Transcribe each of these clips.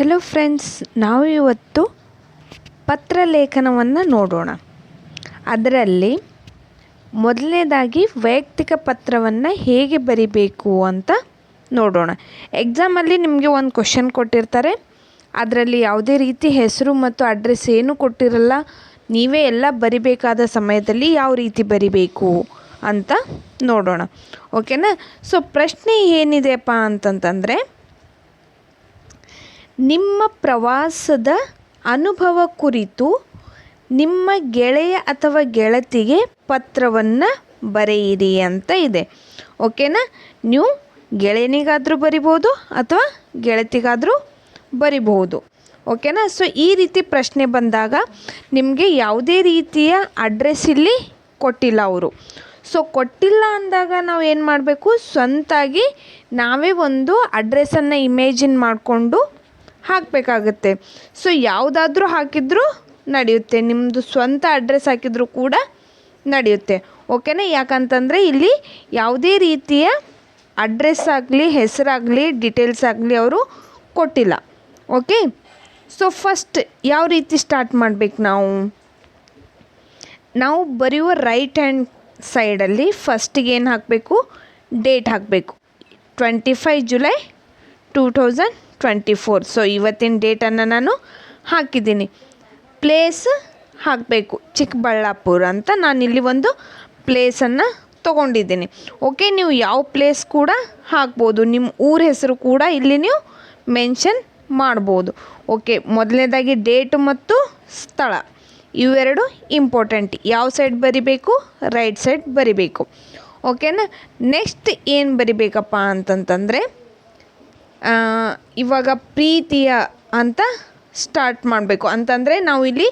Hello friends ನಾವು ಇವತ್ತು ಪತ್ರಲೇಖನವನ್ನು ನೋಡೋಣ. ಅದರಲ್ಲಿ ಮೊದಲನೇದಾಗಿ ವೈಯಕ್ತಿಕ ಪತ್ರವನ್ನು ಹೇಗೆ ಬರಿಬೇಕು ಅಂತ ನೋಡೋಣ. ಎಕ್ಸಾಮಲ್ಲಿ ನಿಮಗೆ ಒಂದು ಕ್ವಶನ್ ಕೊಟ್ಟಿರ್ತಾರೆ. ಅದರಲ್ಲಿ ಯಾವುದೇ ರೀತಿ ಹೆಸರು ಮತ್ತು ಅಡ್ರೆಸ್ ಏನು ಕೊಟ್ಟಿರಲ್ಲ, ನೀವೇ ಎಲ್ಲ ಬರಿಬೇಕಾದ ಸಮಯದಲ್ಲಿ ಯಾವ ರೀತಿ ಬರಿಬೇಕು ಅಂತ ನೋಡೋಣ. ಓಕೆನಾ ಸೊ ಪ್ರಶ್ನೆ ಏನಿದೆಯಪ್ಪ ಅಂತಂತಂದರೆ ನಿಮ್ಮ ಪ್ರವಾಸದ ಅನುಭವ ಕುರಿತು ನಿಮ್ಮ ಗೆಳೆಯ ಅಥವಾ ಗೆಳತಿಗೆ ಪತ್ರವನ್ನು ಬರೆಯಿರಿ ಅಂತ ಇದೆ. ಓಕೆನಾ? ನೀವು ಗೆಳೆಯನಿಗಾದರೂ ಬರಿಬೋದು ಅಥವಾ ಗೆಳತಿಗಾದರೂ ಬರಿಬಹುದು ಓಕೆನಾ? ಸೊ ಈ ರೀತಿ ಪ್ರಶ್ನೆ ಬಂದಾಗ ನಿಮಗೆ ಯಾವುದೇ ರೀತಿಯ ಅಡ್ರೆಸ್ ಇಲ್ಲಿ ಕೊಟ್ಟಿಲ್ಲ ಅವರು. ಸೊ ಕೊಟ್ಟಿಲ್ಲ ಅಂದಾಗ ನಾವು ಏನು ಮಾಡಬೇಕು? ಸ್ವಂತಾಗಿ ನಾವೇ ಒಂದು ಅಡ್ರೆಸ್ಸನ್ನು ಇಮೇಜಿನ್ ಮಾಡಿಕೊಂಡು ಹಾಕಬೇಕಾಗತ್ತೆ. ಸೊ ಯಾವುದಾದ್ರೂ ಹಾಕಿದರೂ ನಡೆಯುತ್ತೆ. ನಿಮ್ಮದು ಸ್ವಂತ ಅಡ್ರೆಸ್ ಹಾಕಿದರೂ ಕೂಡ ನಡೆಯುತ್ತೆ. ಓಕೆನಾ ಯಾಕಂತಂದರೆ ಇಲ್ಲಿ ಯಾವುದೇ ರೀತಿಯ ಅಡ್ರೆಸ್ ಆಗಲಿ, ಹೆಸರಾಗಲಿ ಡೀಟೇಲ್ಸ್ ಆಗಲಿ ಅವರು ಕೊಟ್ಟಿಲ್ಲ. ಓಕೆ ಸೊ ಫಸ್ಟ್ ಯಾವ ರೀತಿ ಸ್ಟಾರ್ಟ್ ಮಾಡಬೇಕು ನಾವು? ನಾವು ಬರೆಯುವ ರೈಟ್ ಹ್ಯಾಂಡ್ ಸೈಡಲ್ಲಿ ಫಸ್ಟಿಗೆ ಏನು ಹಾಕಬೇಕು? ಡೇಟ್ ಹಾಕಬೇಕು. Twenty five July two thousand twenty four. So ಇವತ್ತಿನ ಡೇಟನ್ನು ನಾನು ಹಾಕಿದ್ದೀನಿ. ಪ್ಲೇಸ್ ಹಾಕಬೇಕು. ಚಿಕ್ಕಬಳ್ಳಾಪುರ ಅಂತ ನಾನಿಲ್ಲಿ ಒಂದು ಪ್ಲೇಸನ್ನು ತೊಗೊಂಡಿದ್ದೀನಿ. ಓಕೆ ನೀವು ಯಾವ ಪ್ಲೇಸ್ ಕೂಡ ಹಾಕ್ಬೋದು. ನಿಮ್ಮ ಊರ ಹೆಸರು ಕೂಡ ಇಲ್ಲಿ ನೀವು ಮೆನ್ಷನ್ ಮಾಡ್ಬೋದು. ಓಕೆ ಮೊದಲನೇದಾಗಿ ಡೇಟ್ ಮತ್ತು ಸ್ಥಳ. ಇವೆರಡು ಇಂಪಾರ್ಟೆಂಟ್ ಯಾವ ಸೈಡ್ ಬರಿಬೇಕು? ರೈಟ್ ಸೈಡ್ ಬರಿಬೇಕು. ಓಕೆನಾ ನೆಕ್ಸ್ಟ್ ಏನು ಬರಿಬೇಕಪ್ಪ ಅಂತಂತಂದರೆ ಇವಾಗ ಪ್ರೀತಿಯ ಅಂತ ಸ್ಟಾರ್ಟ್ ಮಾಡಬೇಕು. ಅಂತಂದರೆ ನಾವು ಇಲ್ಲಿ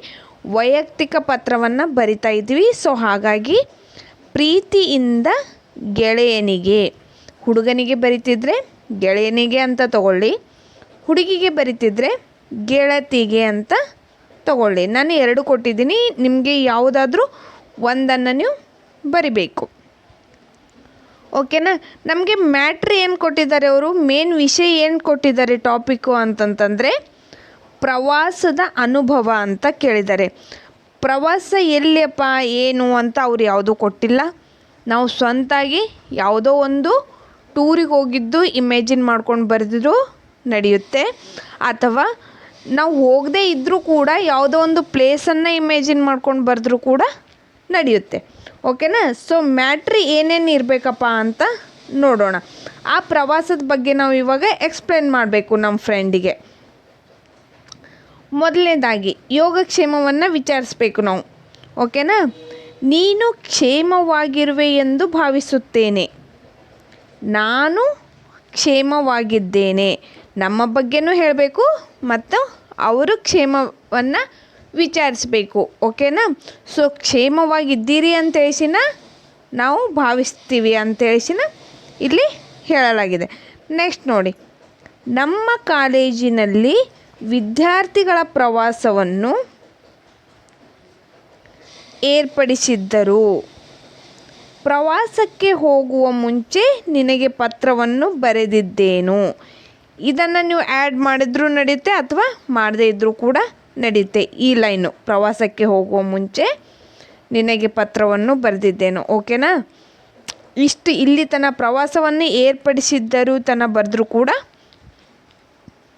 ವೈಯಕ್ತಿಕ ಪತ್ರವನ್ನು ಬರಿತಾ ಇದ್ದೀವಿ ಸೊ ಹಾಗಾಗಿ ಪ್ರೀತಿಯಿಂದ ಗೆಳೆಯನಿಗೆ, ಹುಡುಗನಿಗೆ ಬರಿತಿದ್ರೆ ಗೆಳೆಯನಿಗೆ ಅಂತ ತಗೊಳ್ಳಿ, ಹುಡುಗಿಗೆ ಬರಿತಿದ್ರೆ ಗೆಳತಿಗೆ ಅಂತ ತಗೊಳ್ಳಿ. ನಾನು ಎರಡು ಕೊಟ್ಟಿದ್ದೀನಿ. ನಿಮಗೆ ಯಾವುದಾದ್ರೂ ಒಂದನ್ನು ನೀವು ಬರಿಬೇಕು. ಓಕೆನಾ? ನಮಗೆ ಮ್ಯಾಟ್ರ್ ಏನು ಕೊಟ್ಟಿದ್ದಾರೆ ಅವರು? ಮೇನ್ ವಿಷಯ ಏನು ಕೊಟ್ಟಿದ್ದಾರೆ ಟಾಪಿಕ್ಕು ಅಂತಂತಂದರೆ, ಪ್ರವಾಸದ ಅನುಭವ ಅಂತ ಕೇಳಿದ್ದಾರೆ. ಪ್ರವಾಸ ಎಲ್ಲಿಯಪ್ಪ, ಏನು ಅಂತ ಅವ್ರು ಯಾವುದೂ ಕೊಟ್ಟಿಲ್ಲ. ನಾವು ಸ್ವಂತಾಗಿ ಯಾವುದೋ ಒಂದು ಟೂರಿಗೆ ಹೋಗಿದ್ದು ಇಮೇಜಿನ್ ಮಾಡ್ಕೊಂಡು ಬರೆದಿದ್ರು, ನಡೆಯುತ್ತೆ. ಅಥವಾ ನಾವು ಹೋಗದೇ ಇದ್ದರೂ ಕೂಡ ಯಾವುದೋ ಒಂದು ಪ್ಲೇಸನ್ನು ಇಮೇಜಿನ್ ಮಾಡ್ಕೊಂಡು ಬರೆದ್ರೂ ಕೂಡ ನಡೆಯುತ್ತೆ. ಓಕೆನಾ? ಸೊ ಮ್ಯಾಟ್ರಿ ಏನೇನು ಇರಬೇಕಪ್ಪ ಅಂತ ನೋಡೋಣ. ಆ ಪ್ರವಾಸದ ಬಗ್ಗೆ ನಾವು ಇವಾಗ ಎಕ್ಸ್ಪ್ಲೇನ್ ಮಾಡಬೇಕು ನಮ್ಮ ಫ್ರೆಂಡಿಗೆ ಮೊದಲನೇದಾಗಿ, ಯೋಗಕ್ಷೇಮವನ್ನು ವಿಚಾರಿಸ್ಬೇಕು ನಾವು. ಓಕೆನಾ? ನೀನು ಕ್ಷೇಮವಾಗಿರುವೆ ಎಂದು ಭಾವಿಸುತ್ತೇನೆ. ನಾನು ಕ್ಷೇಮವಾಗಿದ್ದೇನೆ. ನಮ್ಮ ಬಗ್ಗೆನೂ ಹೇಳಬೇಕು ಮತ್ತು ಅವರು ಕ್ಷೇಮವನ್ನು ವಿಚಾರಿಸ್ಬೇಕು, ಓಕೆನಾ? ಸೊ ಕ್ಷೇಮವಾಗಿದ್ದೀರಿ ಅಂತ ನಾವು ಭಾವಿಸ್ತೀವಿ ಅಂತ ಹೇಳಿಸಿನ ಇಲ್ಲಿ ಹೇಳಲಾಗಿದೆ. ನೆಕ್ಸ್ಟ್ ನೋಡಿ. ನಮ್ಮ ಕಾಲೇಜಿನಲ್ಲಿ ವಿದ್ಯಾರ್ಥಿಗಳ ಪ್ರವಾಸವನ್ನು ಏರ್ಪಡಿಸಿದ್ದರು. ಪ್ರವಾಸಕ್ಕೆ ಹೋಗುವ ಮುಂಚೆ ನಿನಗೆ ಪತ್ರವನ್ನು ಬರೆದಿದ್ದೇನು? ಇದನ್ನು ನೀವು ಆ್ಯಡ್ ಮಾಡಿದ್ರೂ ನಡೆಯುತ್ತೆ ಅಥವಾ ಮಾಡದೇ ಇದ್ದರೂ ಕೂಡ ನಡೆಯುತ್ತೆ ಈ ಲೈನು ಪ್ರವಾಸಕ್ಕೆ ಹೋಗುವ ಮುಂಚೆ ನಿನಗೆ ಪತ್ರವನ್ನು ಬರೆದಿದ್ದೇನು, ಓಕೆನಾ? ಇಷ್ಟು ಇಲ್ಲಿ ತನ್ನ ಪ್ರವಾಸವನ್ನು ಏರ್ಪಡಿಸಿದ್ದರೂ ತನ್ನ ಬರೆದ್ರೂ ಕೂಡ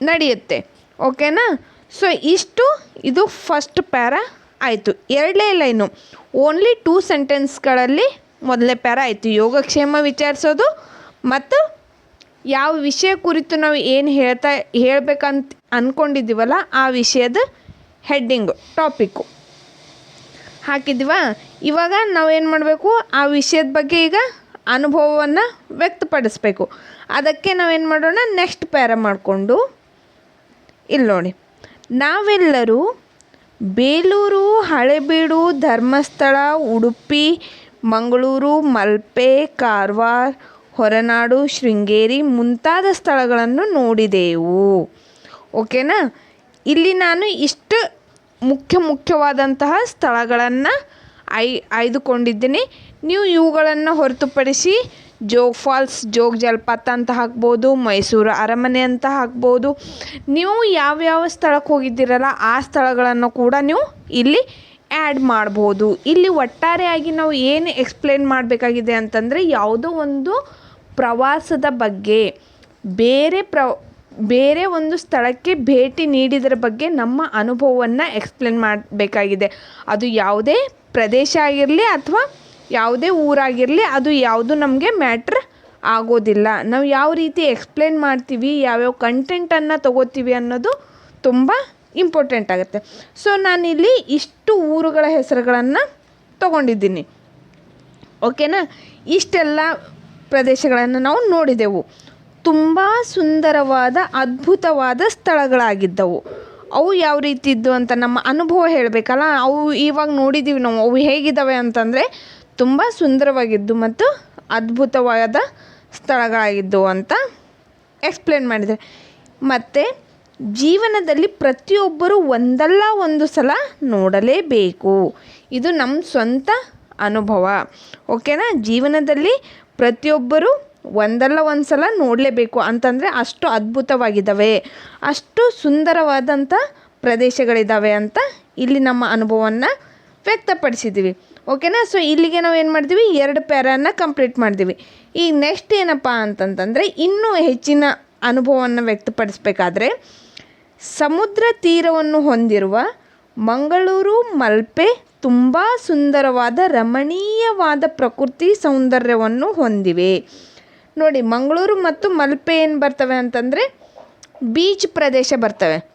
ನಡೆಯುತ್ತೆ, ಓಕೆನಾ? ಸೊ ಇಷ್ಟು, ಇದು ಫಸ್ಟ್ ಪ್ಯಾರ ಆಯಿತು. ಎರಡನೇ ಲೈನು ಓನ್ಲಿ ಟೂ ಸೆಂಟೆನ್ಸ್ಗಳಲ್ಲಿ ಮೊದಲನೇ ಪ್ಯಾರ ಆಯಿತು. ಯೋಗಕ್ಷೇಮ ವಿಚಾರಿಸೋದು ಮತ್ತು ಯಾವ ವಿಷಯ ಕುರಿತು ನಾವು ಏನು ಹೇಳ್ತಾ, ಹೇಳಬೇಕಂತ ಅಂದ್ಕೊಂಡಿದ್ದೀವಲ್ಲ ಆ ವಿಷಯದ ಹೆಡ್ಡಿಂಗು ಟಾಪಿಕ್ಕು ಹಾಕಿದ್ವಾ? ಇವಾಗ ನಾವೇನು ಮಾಡಬೇಕು? ಆ ವಿಷಯದ ಬಗ್ಗೆ ಈಗ ಅನುಭವವನ್ನು ವ್ಯಕ್ತಪಡಿಸ್ಬೇಕು. ಅದಕ್ಕೆ ನಾವೇನು ಮಾಡೋಣ? ನೆಕ್ಸ್ಟ್ ಪ್ಯಾರ ಮಾಡಿಕೊಂಡು ಇಲ್ಲಿ ನೋಡಿ. ನಾವೆಲ್ಲರೂ ಬೇಲೂರು, ಹಳೆಬೀಡು, ಧರ್ಮಸ್ಥಳ, ಉಡುಪಿ, ಮಂಗಳೂರು, ಮಲ್ಪೆ, ಕಾರವಾರ, ಹೊರನಾಡು, ಶೃಂಗೇರಿ ಮುಂತಾದ ಸ್ಥಳಗಳನ್ನು ನೋಡಿದೆವು. ಓಕೆನಾ? ಇಲ್ಲಿ ನಾನು ಇಷ್ಟು ಮುಖ್ಯ ಮುಖ್ಯವಾದಂತಹ ಸ್ಥಳಗಳನ್ನು ಆಯ್ ಆಯ್ದುಕೊಂಡಿದ್ದೀನಿ. ನೀವು ಇವುಗಳನ್ನು ಹೊರತುಪಡಿಸಿ ಜೋಗ್ ಫಾಲ್ಸ್, ಜೋಗ್ ಜಲಪಾತ ಅಂತ ಹಾಕ್ಬೋದು, ಮೈಸೂರು ಅರಮನೆ ಅಂತ ಹಾಕ್ಬೋದು. ನೀವು ಯಾವ್ಯಾವ ಸ್ಥಳಕ್ಕೆ ಹೋಗಿದ್ದೀರಲ್ಲ ಆ ಸ್ಥಳಗಳನ್ನು ಕೂಡ ನೀವು ಇಲ್ಲಿ ಆ್ಯಡ್ ಮಾಡ್ಬೋದು. ಇಲ್ಲಿ ಒಟ್ಟಾರೆಯಾಗಿ ನಾವು ಏನು ಎಕ್ಸ್ಪ್ಲೇನ್ ಮಾಡಬೇಕಾಗಿದೆ ಅಂತಂದರೆ ಯಾವುದೋ ಒಂದು ಪ್ರವಾಸದ ಬಗ್ಗೆ ಬೇರೆ ಪ್ರ ಬೇರೆ ಒಂದು ಸ್ಥಳಕ್ಕೆ ಭೇಟಿ ನೀಡಿದರ ಬಗ್ಗೆ ನಮ್ಮ ಅನುಭವವನ್ನು ಎಕ್ಸ್ಪ್ಲೇನ್ ಮಾಡಬೇಕಾಗಿದೆ. ಅದು ಯಾವುದೇ ಪ್ರದೇಶ ಆಗಿರಲಿ ಅಥವಾ ಯಾವುದೇ ಊರಾಗಿರಲಿ ಅದು ಯಾವುದು ನಮಗೆ ಮ್ಯಾಟ್ರ್ ಆಗೋದಿಲ್ಲ. ನಾವು ಯಾವ ರೀತಿ ಎಕ್ಸ್ಪ್ಲೇನ್ ಮಾಡ್ತೀವಿ, ಯಾವ್ಯಾವ ಕಂಟೆಂಟನ್ನು ತಗೋತೀವಿ ಅನ್ನೋದು ತುಂಬ ಇಂಪಾರ್ಟೆಂಟ್ ಆಗುತ್ತೆ. ಸೊ ನಾನಿಲ್ಲಿ ಇಷ್ಟು ಊರುಗಳ ಹೆಸರುಗಳನ್ನು ತಗೊಂಡಿದ್ದೀನಿ. ಓಕೆನಾ ಇಷ್ಟೆಲ್ಲ ಪ್ರದೇಶಗಳನ್ನು ನಾವು ನೋಡಿದೆವು. ತುಂಬ ಸುಂದರವಾದ, ಅದ್ಭುತವಾದ ಸ್ಥಳಗಳಾಗಿದ್ದವು. ಅವು ಯಾವ ರೀತಿ ಇದ್ದು ಅಂತ ನಮ್ಮ ಅನುಭವ ಹೇಳಬೇಕಲ್ಲ? ಅವು ಇವಾಗ ನೋಡಿದ್ದೀವಿ ನಾವು, ಅವು ಹೇಗಿದ್ದಾವೆ ಅಂತಂದರೆ ತುಂಬ ಸುಂದರವಾಗಿದ್ದು ಮತ್ತು ಅದ್ಭುತವಾದ ಸ್ಥಳಗಳಾಗಿದ್ದವು ಅಂತ ಎಕ್ಸ್ಪ್ಲೇನ್ ಮಾಡಿದರೆ. ಮತ್ತು ಜೀವನದಲ್ಲಿ ಪ್ರತಿಯೊಬ್ಬರು ಒಂದಲ್ಲ ಒಂದು ಸಲ ನೋಡಲೇಬೇಕು. ಇದು ನಮ್ಮ ಸ್ವಂತ ಅನುಭವ. ಓಕೆನಾ ಜೀವನದಲ್ಲಿ ಪ್ರತಿಯೊಬ್ಬರು ಒಂದಲ್ಲ ಒಂದು ಸಲ ನೋಡಲೇಬೇಕು ಅಂತಂದರೆ ಅಷ್ಟು ಅದ್ಭುತವಾಗಿದ್ದಾವೆ. ಅಷ್ಟು ಸುಂದರವಾದಂಥ ಪ್ರದೇಶಗಳಿದ್ದಾವೆ ಅಂತ ಇಲ್ಲಿ ನಮ್ಮ ಅನುಭವವನ್ನು ವ್ಯಕ್ತಪಡಿಸಿದ್ದೀವಿ. ಓಕೆನಾ ಸೊ ಇಲ್ಲಿಗೆ ನಾವು ಏನು ಮಾಡ್ತೀವಿ? ಎರಡು ಪ್ಯಾರನ್ನ ಕಂಪ್ಲೀಟ್ ಮಾಡ್ತೀವಿ. ಈಗ ನೆಕ್ಸ್ಟ್ ಏನಪ್ಪ ಅಂತಂತಂದರೆ ಇನ್ನೂ ಹೆಚ್ಚಿನ ಅನುಭವವನ್ನು ವ್ಯಕ್ತಪಡಿಸಬೇಕಾದ್ರೆ ಸಮುದ್ರ ತೀರವನ್ನು ಹೊಂದಿರುವ ಮಂಗಳೂರು ಮಲ್ಪೆ ತುಂಬ ಸುಂದರವಾದ ರಮಣೀಯವಾದ ಪ್ರಕೃತಿ ಸೌಂದರ್ಯವನ್ನು ಹೊಂದಿವೆ. ನೋಡಿ, ಮಂಗಳೂರು ಮತ್ತು ಮಲ್ಪೆ ಏನು ಬರ್ತವೆ ಅಂತಂದರೆ ಬೀಚ್ ಪ್ರದೇಶ ಬರ್ತವೆ.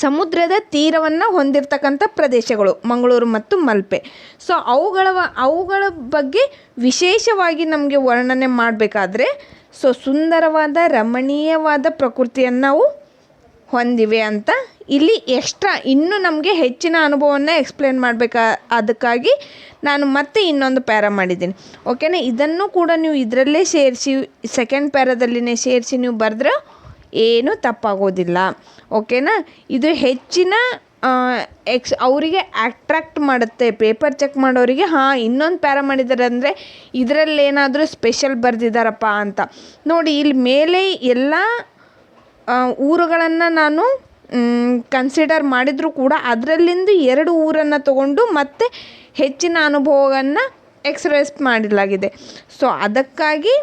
ಸಮುದ್ರದ ತೀರವನ್ನು ಹೊಂದಿರತಕ್ಕಂಥ ಪ್ರದೇಶಗಳು, ಮಂಗಳೂರು ಮತ್ತು ಮಲ್ಪೆ. ಸೊ ಅವುಗಳ ಅವುಗಳ ಬಗ್ಗೆ ವಿಶೇಷವಾಗಿ ನಮಗೆ ವರ್ಣನೆ ಮಾಡಬೇಕಾದ್ರೆ ಸೊ ಸುಂದರವಾದ, ರಮಣೀಯವಾದ ಪ್ರಕೃತಿಯನ್ನು ನಾವು ಹೊಂದಿವೆ ಅಂತ ಇಲ್ಲಿ ಎಕ್ಸ್ಟ್ರಾ ಇನ್ನೂ ನಮಗೆ ಹೆಚ್ಚಿನ ಅನುಭವವನ್ನು ಎಕ್ಸ್ಪ್ಲೇನ್ ಮಾಡಬೇಕಾ, ಅದಕ್ಕಾಗಿ ನಾನು ಮತ್ತೆ ಇನ್ನೊಂದು ಪ್ಯಾರ ಮಾಡಿದ್ದೀನಿ. ಓಕೆನಾ ಇದನ್ನು ಕೂಡ ನೀವು ಇದರಲ್ಲೇ ಸೇರಿಸಿ ಸೆಕೆಂಡ್ ಪ್ಯಾರದಲ್ಲಿನೇ ಸೇರಿಸಿ ನೀವು ಬರೆದ್ರೆ ಏನೂ ತಪ್ಪಾಗೋದಿಲ್ಲ. ಓಕೆನಾ ಇದು ಹೆಚ್ಚಿನ ಎಕ್ಸ್ ಅವರಿಗೆ ಅಟ್ರಾಕ್ಟ್ ಮಾಡುತ್ತೆ. ಪೇಪರ್ ಚೆಕ್ ಮಾಡೋರಿಗೆ, ಹಾಂ, ಇನ್ನೊಂದು ಪ್ಯಾರ ಮಾಡಿದ್ದಾರೆ ಅಂದರೆ ಇದರಲ್ಲಿ ಏನಾದರೂ ಸ್ಪೆಷಲ್ ಬರೆದಿದ್ದಾರಪ್ಪ ಅಂತ. ನೋಡಿ, ಇಲ್ಲಿ ಮೇಲೆ ಎಲ್ಲ ಊರುಗಳನ್ನು ನಾನು ಕನ್ಸಿಡರ್ ಮಾಡಿದರೂ ಕೂಡ ಅದರಲ್ಲಿಂದು ಎರಡು ಊರನ್ನು ತಗೊಂಡು ಮತ್ತೆ ಹೆಚ್ಚಿನ ಅನುಭವವನ್ನು ಎಕ್ಸ್ಪ್ರೆಸ್ ಮಾಡಲಾಗಿದೆ. ಸೊ ಅದಕ್ಕಾಗಿ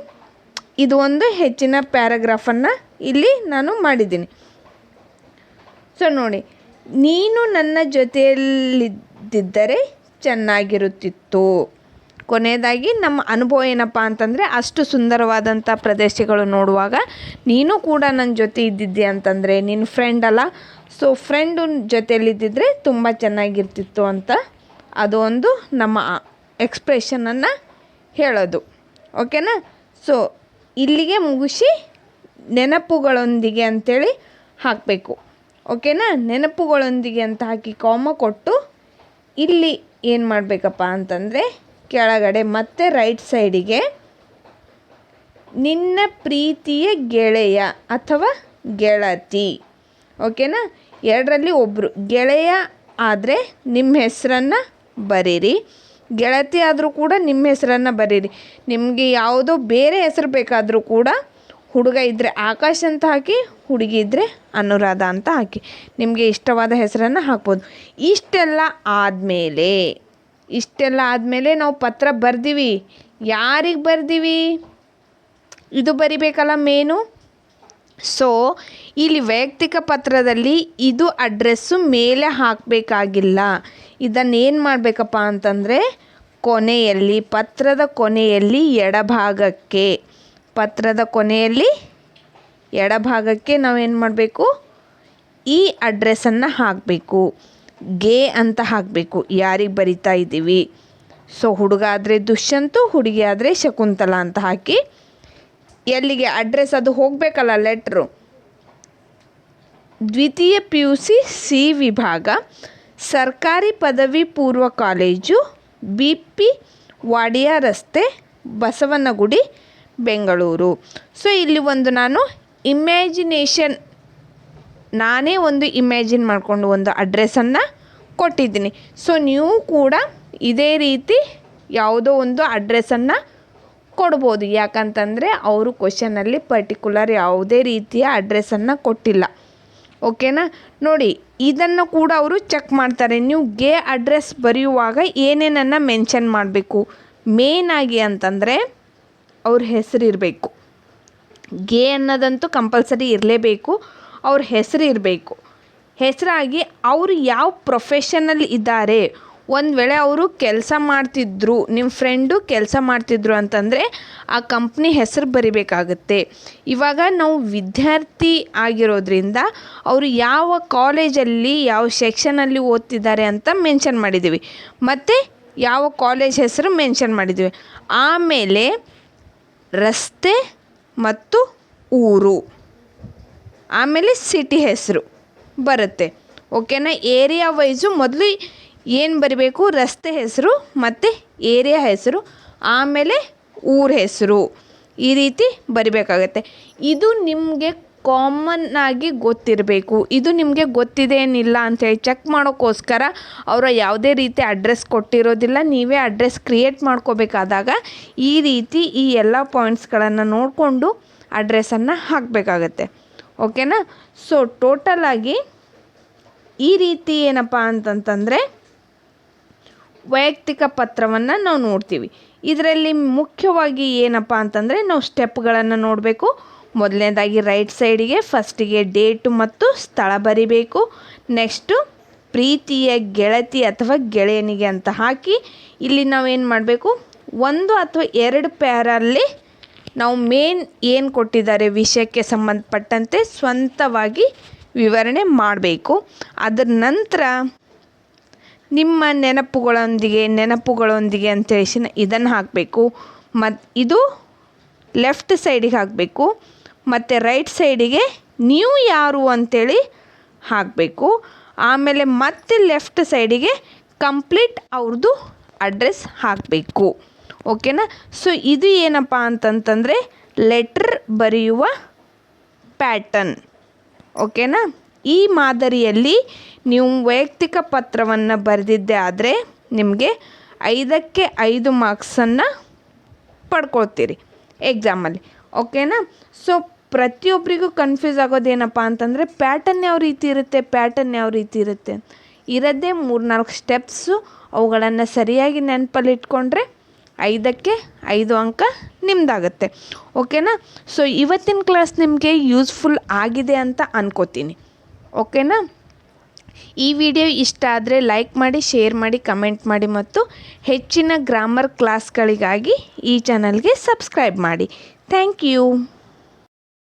ಇದು ಒಂದು ಹೆಚ್ಚಿನ ಪ್ಯಾರಾಗ್ರಾಫನ್ನು ಇಲ್ಲಿ ನಾನು ಮಾಡಿದ್ದೀನಿ. ಸೊ ನೋಡಿ, ನೀನು ನನ್ನ ಜೊತೆಯಲ್ಲಿದ್ದಿದ್ದರೆ ಚೆನ್ನಾಗಿರುತ್ತಿತ್ತು. ಕೊನೆಯದಾಗಿ ನಮ್ಮ ಅನುಭವ ಏನಪ್ಪ ಅಂತಂದರೆ ಅಷ್ಟು ಸುಂದರವಾದಂಥ ಪ್ರದೇಶಗಳು ನೋಡುವಾಗ ನೀನು ಕೂಡ ನನ್ನ ಜೊತೆ ಇದ್ದಿದ್ದೆ ಅಂತಂದರೆ ನಿನ್ನ ಫ್ರೆಂಡ್ ಅಲ್ಲ. ಸೊ ಫ್ರೆಂಡು ಜೊತೆಯಲ್ಲಿದ್ದಿದ್ರೆ ತುಂಬ ಚೆನ್ನಾಗಿರ್ತಿತ್ತು ಅಂತ ಅದು ಒಂದು ನಮ್ಮ ಎಕ್ಸ್ಪ್ರೆಷನನ್ನು ಹೇಳೋದು. ಓಕೆನಾ ಸೊ ಇಲ್ಲಿಗೆ ಮುಗಿಸಿ ನೆನಪುಗಳೊಂದಿಗೆ ಅಂಥೇಳಿ ಹಾಕಬೇಕು. ಓಕೆನಾ ನೆನಪುಗಳೊಂದಿಗೆ ಅಂತ ಹಾಕಿ ಕಾಮ ಕೊಟ್ಟು ಇಲ್ಲಿ ಏನು ಮಾಡಬೇಕಪ್ಪ ಅಂತಂದರೆ ಕೆಳಗಡೆ ಮತ್ತೆ ರೈಟ್ ಸೈಡಿಗೆ ನಿನ್ನ ಪ್ರೀತಿಯ ಗೆಳೆಯ ಅಥವಾ ಗೆಳತಿ. ಓಕೆನಾ ಎರಡರಲ್ಲಿ ಒಬ್ಬರು ಗೆಳೆಯ ಆದರೆ ನಿಮ್ಮ ಹೆಸರನ್ನು ಬರೀರಿ. ಗೆಳತಿ ಆದರೂ ಕೂಡ ನಿಮ್ಮ ಹೆಸರನ್ನು ಬರೀರಿ. ನಿಮಗೆ ಯಾವುದೋ ಬೇರೆ ಹೆಸರು ಬೇಕಾದರೂ ಕೂಡ ಹುಡುಗ ಇದ್ದರೆ ಆಕಾಶ್ ಅಂತ ಹಾಕಿ, ಹುಡುಗಿ ಇದ್ದರೆ ಅನುರಾಧ ಅಂತ ಹಾಕಿ. ನಿಮಗೆ ಇಷ್ಟವಾದ ಹೆಸರನ್ನು ಹಾಕ್ಬೋದು. ಇಷ್ಟೆಲ್ಲ ಆದಮೇಲೆ ಇಷ್ಟೆಲ್ಲ ಆದಮೇಲೆ ನಾವು ಪತ್ರ ಬರ್ದೀವಿ. ಯಾರಿಗೆ ಬರ್ದೀವಿ? ಇದು ಬರಿಬೇಕಲ್ಲ ಮೇನು? ಸೊ ಇಲ್ಲಿ ವೈಯಕ್ತಿಕ ಪತ್ರದಲ್ಲಿ ಇದು ಅಡ್ರೆಸ್ಸು ಮೇಲೆ ಹಾಕಬೇಕಾಗಿಲ್ಲ. ಏನು ಮಾಡಬೇಕಪ್ಪ ಅಂತಂದರೆ, ಕೊನೆಯಲ್ಲಿ, ಪತ್ರದ ಕೊನೆಯಲ್ಲಿ ಎಡಭಾಗಕ್ಕೆ. ಪತ್ರದ ಕೊನೆಯಲ್ಲಿ ಎಡಭಾಗಕ್ಕೆ ನಾವೇನು ಮಾಡಬೇಕು? ಈ ಅಡ್ರೆಸ್ಸನ್ನು ಹಾಕಬೇಕು. ಗೆ ಅಂತ ಹಾಕಬೇಕು. ಯಾರಿಗೆ ಬರಿತಾ ಇದ್ದೀವಿ? ಸೊ, ಹುಡುಗ ಆದರೆ ದುಷ್ಯಂತು, ಹುಡುಗಿ ಆದರೆ ಶಕುಂತಲ ಅಂತ ಹಾಕಿ ಎಲ್ಲಿಗೆ ಅಡ್ರೆಸ್ ಅದು ಹೋಗಬೇಕಲ್ಲ ಲೆಟ್ರು ದ್ವಿತೀಯ ಪಿ ಯು ಸಿ ಸಿ ವಿಭಾಗ, ಸರ್ಕಾರಿ ಪದವಿ ಪೂರ್ವ ಕಾಲೇಜು, ಬಿ ಪಿ ವಾಡಿಯ ರಸ್ತೆ, ಬಸವನಗುಡಿ, ಬೆಂಗಳೂರು. ಸೊ, ಇಲ್ಲಿ ಒಂದು ನಾನು ಇಮ್ಯಾಜಿನೇಷನ್ ನಾನೇ ಒಂದು ಇಮ್ಯಾಜಿನ್ ಮಾಡಿಕೊಂಡು ಒಂದು ಅಡ್ರೆಸ್ಸನ್ನು ಕೊಟ್ಟಿದ್ದೀನಿ. ಸೊ ನೀವು ಕೂಡ ಇದೇ ರೀತಿ ಯಾವುದೋ ಒಂದು ಅಡ್ರೆಸ್ಸನ್ನು ಕೊಡ್ಬೋದು. ಯಾಕಂತಂದರೆ ಅವರು ಕ್ವಶನಲ್ಲಿ ಪರ್ಟಿಕ್ಯುಲರ್ ಯಾವುದೇ ರೀತಿಯ ಅಡ್ರೆಸ್ಸನ್ನು ಕೊಟ್ಟಿಲ್ಲ. ಓಕೆನಾ ನೋಡಿ, ಇದನ್ನು ಕೂಡ ಅವರು ಚೆಕ್ ಮಾಡ್ತಾರೆ. ನೀವು ಗೆ ಅಡ್ರೆಸ್ ಬರೆಯುವಾಗ ಏನೇನನ್ನು ಮೆನ್ಷನ್ ಮಾಡಬೇಕು? ಮೇಯ್ನಾಗಿ ಅಂತಂದರೆ ಅವ್ರ ಹೆಸರಿರಬೇಕು. ಗೆ ಅನ್ನೋದಂತೂ ಕಂಪಲ್ಸರಿ ಇರಲೇಬೇಕು. ಅವ್ರ ಹೆಸರು ಇರಬೇಕು. ಹೆಸರಾಗಿ ಅವರು ಯಾವ ಪ್ರೊಫೆಷನಲ್ಲಿ ಇದ್ದಾರೆ. ಒಂದು ವೇಳೆ ಅವರು ಕೆಲಸ ಮಾಡ್ತಿದ್ರು ನಿಮ್ಮ ಫ್ರೆಂಡು ಕೆಲಸ ಮಾಡ್ತಿದ್ರು ಅಂತಂದರೆ ಆ ಕಂಪ್ನಿ ಹೆಸರು ಬರಿಬೇಕಾಗುತ್ತೆ. ಇವಾಗ ನಾವು ವಿದ್ಯಾರ್ಥಿ ಆಗಿರೋದ್ರಿಂದ ಅವರು ಯಾವ ಕಾಲೇಜಲ್ಲಿ ಯಾವ ಸೆಕ್ಷನಲ್ಲಿ ಓದ್ತಿದ್ದಾರೆ ಅಂತ ಮೆನ್ಷನ್ ಮಾಡಿದ್ದೀವಿ ಮತ್ತು ಯಾವ ಕಾಲೇಜ್ ಹೆಸರು ಮೆನ್ಷನ್ ಮಾಡಿದ್ದೀವಿ ಆಮೇಲೆ ರಸ್ತೆ ಮತ್ತು ಊರು. ಆಮೇಲೆ ಸಿಟಿ ಹೆಸರು ಬರುತ್ತೆ. ಓಕೆನಾ ಏರಿಯಾ ವೈಸು ಮೊದಲು ಏನು ಬರಿಬೇಕು? ರಸ್ತೆ ಹೆಸರು ಮತ್ತು ಏರಿಯಾ ಹೆಸರು, ಆಮೇಲೆ ಊರ ಹೆಸರು ಈ ರೀತಿ ಬರಿಬೇಕಾಗತ್ತೆ. ಇದು ನಿಮಗೆ ಕಾಮನ್ ಆಗಿ ಗೊತ್ತಿರಬೇಕು. ಇದು ನಿಮಗೆ ಗೊತ್ತಿದೆ ಏನಿಲ್ಲ ಅಂಥೇಳಿ ಚೆಕ್ ಮಾಡೋಕ್ಕೋಸ್ಕರ ಅವರ ಯಾವುದೇ ರೀತಿ ಅಡ್ರೆಸ್ ಕೊಟ್ಟಿರೋದಿಲ್ಲ, ನೀವೇ ಅಡ್ರೆಸ್ ಕ್ರಿಯೇಟ್ ಮಾಡ್ಕೋಬೇಕಾದಾಗ ಈ ರೀತಿ ಈ ಎಲ್ಲ ಪಾಯಿಂಟ್ಸ್ಗಳನ್ನು ನೋಡಿಕೊಂಡು ಅಡ್ರೆಸ್ಸನ್ನು ಹಾಕಬೇಕಾಗತ್ತೆ. ಓಕೆನಾ? ಸೊ ಟೋಟಲಾಗಿ ಈ ರೀತಿ ಏನಪ್ಪ ಅಂತಂತಂದರೆ ವೈಯಕ್ತಿಕ ಪತ್ರವನ್ನು ನಾವು ನೋಡ್ತೀವಿ. ಇದರಲ್ಲಿ ಮುಖ್ಯವಾಗಿ ಏನಪ್ಪ ಅಂತಂದರೆ ನಾವು ಸ್ಟೆಪ್ಗಳನ್ನು ನೋಡಬೇಕು. ಮೊದಲನೇದಾಗಿ ರೈಟ್ ಸೈಡಿಗೆ ಫಸ್ಟಿಗೆ ಡೇಟು ಮತ್ತು ಸ್ಥಳ ಬರಿಬೇಕು. ನೆಕ್ಸ್ಟು ಪ್ರೀತಿಯ ಗೆಳತಿ ಅಥವಾ ಗೆಳೆಯನಿಗೆ ಅಂತ ಹಾಕಿ ಇಲ್ಲಿ ನಾವೇನು ಮಾಡಬೇಕು? ಒಂದು ಅಥವಾ ಎರಡು ಪ್ಯಾರಲ್ಲಿ ನಾವು ಮೇನ್ ಏನು ಕೊಟ್ಟಿದ್ದಾರೆ ವಿಷಯಕ್ಕೆ ಸಂಬಂಧಪಟ್ಟಂತೆ ಸ್ವಂತವಾಗಿ ವಿವರಣೆ ಮಾಡಬೇಕು. ಅದರ ನಂತರ ನಿಮ್ಮ ನೆನಪುಗಳೊಂದಿಗೆ ನೆನಪುಗಳೊಂದಿಗೆ ಅಂತೇಳಿ ಇದನ್ನು ಹಾಕಬೇಕು. ಮತ್ತು ಇದು ಲೆಫ್ಟ್ ಸೈಡಿಗೆ ಹಾಕಬೇಕು. ಮತ್ತು ರೈಟ್ ಸೈಡಿಗೆ ನೀವು ಯಾರು ಅಂತೇಳಿ ಹಾಕಬೇಕು. ಆಮೇಲೆ ಮತ್ತೆ ಲೆಫ್ಟ್ ಸೈಡಿಗೆ ಕಂಪ್ಲೀಟ್ ಅವ್ರದ್ದು ಅಡ್ರೆಸ್ ಹಾಕಬೇಕು. ಓಕೆನಾ? ಸೊ ಇದು ಏನಪ್ಪ ಅಂತಂತಂದರೆ ಲೆಟ್ರ್ ಬರೆಯುವ ಪ್ಯಾಟರ್ನ್ ಓಕೆನಾ? ಈ ಮಾದರಿಯಲ್ಲಿ ನೀವು ವೈಯಕ್ತಿಕ ಪತ್ರವನ್ನು ಬರೆದಿದ್ದೆ ಆದರೆ ನಿಮಗೆ ಐದಕ್ಕೆ ಐದು ಮಾರ್ಕ್ಸನ್ನು ಪಡ್ಕೊಳ್ತೀರಿ. ಎಕ್ಸಾಮಲ್ಲಿ ಓಕೆನಾ? ಸೊ ಪ್ರತಿಯೊಬ್ಬರಿಗೂ ಕನ್ಫ್ಯೂಸ್ ಆಗೋದೇನಪ್ಪ ಅಂತಂದರೆ ಪ್ಯಾಟರ್ನ್ ಯಾವ ರೀತಿ ಇರುತ್ತೆ? ಪ್ಯಾಟರ್ನ್ ಯಾವ ರೀತಿ ಇರುತ್ತೆ? ಇರೋದೇ ಮೂರ್ನಾಲ್ಕು ಸ್ಟೆಪ್ಸು ಅವುಗಳನ್ನು ಸರಿಯಾಗಿ ನೆನಪಲ್ಲಿ ಇಟ್ಕೊಂಡ್ರೆ ಐದಕ್ಕೆ ಐದು ಅಂಕ ನಿಮ್ಮದಾಗತ್ತೆ ಓಕೆನಾ? ಸೊ ಇವತ್ತಿನ ಕ್ಲಾಸ್ ನಿಮಗೆ ಯೂಸ್ಫುಲ್ ಆಗಿದೆ ಅಂತ ಅನ್ಕೋತೀನಿ. ಓಕೆನಾ? ಈ ವಿಡಿಯೋ ಇಷ್ಟ ಆದರೆ ಲೈಕ್ ಮಾಡಿ ಶೇರ್ ಮಾಡಿ ಕಮೆಂಟ್ ಮಾಡಿ ಮತ್ತು ಹೆಚ್ಚಿನ ಗ್ರಾಮರ್ ಕ್ಲಾಸ್ಗಳಿಗಾಗಿ ಈ ಚಾನಲ್ಗೆ ಸಬ್ಸ್ಕ್ರೈಬ್ ಮಾಡಿ. Thank you